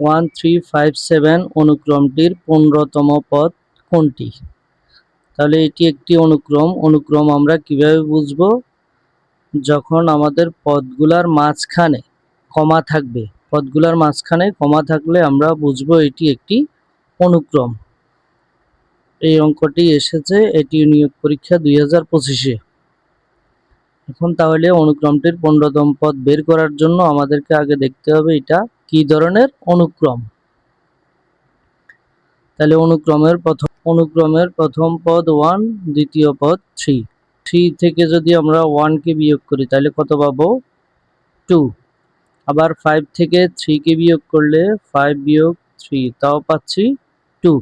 One three five seven অনুক্রমটির পনেরোতম পদ কোনটি? তাহলে এটি একটি অনুক্রম। অনুক্রম আমরা কীভাবে বুঝব? যখন আমাদের পদগুলার মাঝখানে কমা থাকবে, পদগুলার মাঝখানে কমা থাকলে আমরা বুঝব এটি একটি অনুক্রম। এই অঙ্কটি এসেছে, এটি নিয়োগ পরীক্ষা দুই হাজার পঁচিশে। এখন তাহলে অনুক্রমটির পনেরোতম পদ বের করার জন্য আমাদেরকে আগে দেখতে হবে এটা। কি ধরনের? অনুক্রম। তাহলে অনুক্রমের প্রথম অনুক্রমের প্রথম পদ ওয়ান দ্বিতীয় পদ থ্রি থ্রি থেকে যদি আমরা ওয়ানকে বিয়োগ করি, তাহলে কত পাবো? টু আবার ফাইভ থেকে থ্রিকে বিয়োগ করলে ফাইভ বিয়োগ থ্রি তাও পাচ্ছি টু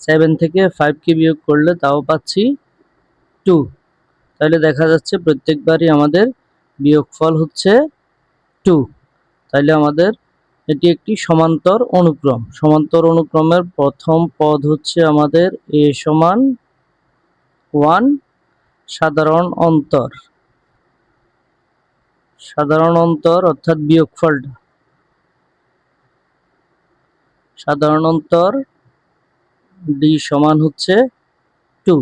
সেভেন থেকে ফাইভকে বিয়োগ করলে তাও পাচ্ছি টু তাহলে দেখা যাচ্ছে প্রত্যেকবারই আমাদের বিয়োগফল হচ্ছে টু তাহলে আমাদের এটি একটি সমান্তর অনুক্রম। সমান্তর অনুক্রমের প্রথম পদ হচ্ছে আমাদের এ সমান ওয়ান সাধারণ অন্তর। সাধারণ অন্তর অর্থাৎ বিয়োগফলটা। সাধারণ অন্তর ডি সমান হচ্ছে টু।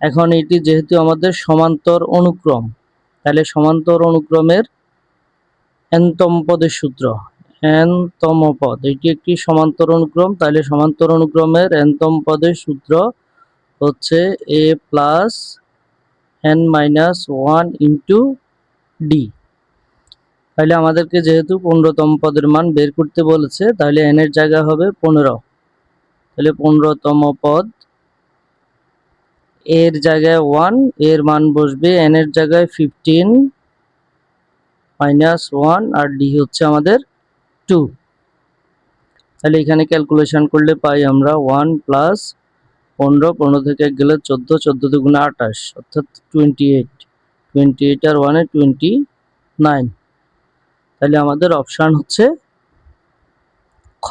এখন এটি যেহেতু আমাদের সমান্তর অনুক্রম তাহলে সমান্তর অনুক্রমের এনতম পদের সূত্র। এনতম পদ, এটি একটি সমান্তর অনুক্রম তাহলে সমান্তর অনুক্রমের এনতম পদের সূত্র হচ্ছে A plus N minus one into D তাহলে আমাদেরকে যেহেতু পনেরোতম পদের মান বের করতে বলেছে তাহলে এন এর জায়গা হবে পনেরো। তাহলে পনেরোতম পদ এর জায়গায় ওয়ানের মান বসবে এন এর জায়গায় ফিফটিন মাইনাস ওয়ান আর ডি হচ্ছে আমাদের টু তাহলে এখানে ক্যালকুলেশন করলে পাই আমরা ওয়ান প্লাস পনেরো পনেরো থেকে গেলে চোদ্দ চোদ্দ দুগুণে আঠাশ, অর্থাৎ টোয়েন্টি এইট টোয়েন্টি এইট আর ওয়ানে টোয়েন্টি নাইন তাহলে আমাদের অপশান হচ্ছে খ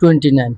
টোয়েন্টি নাইন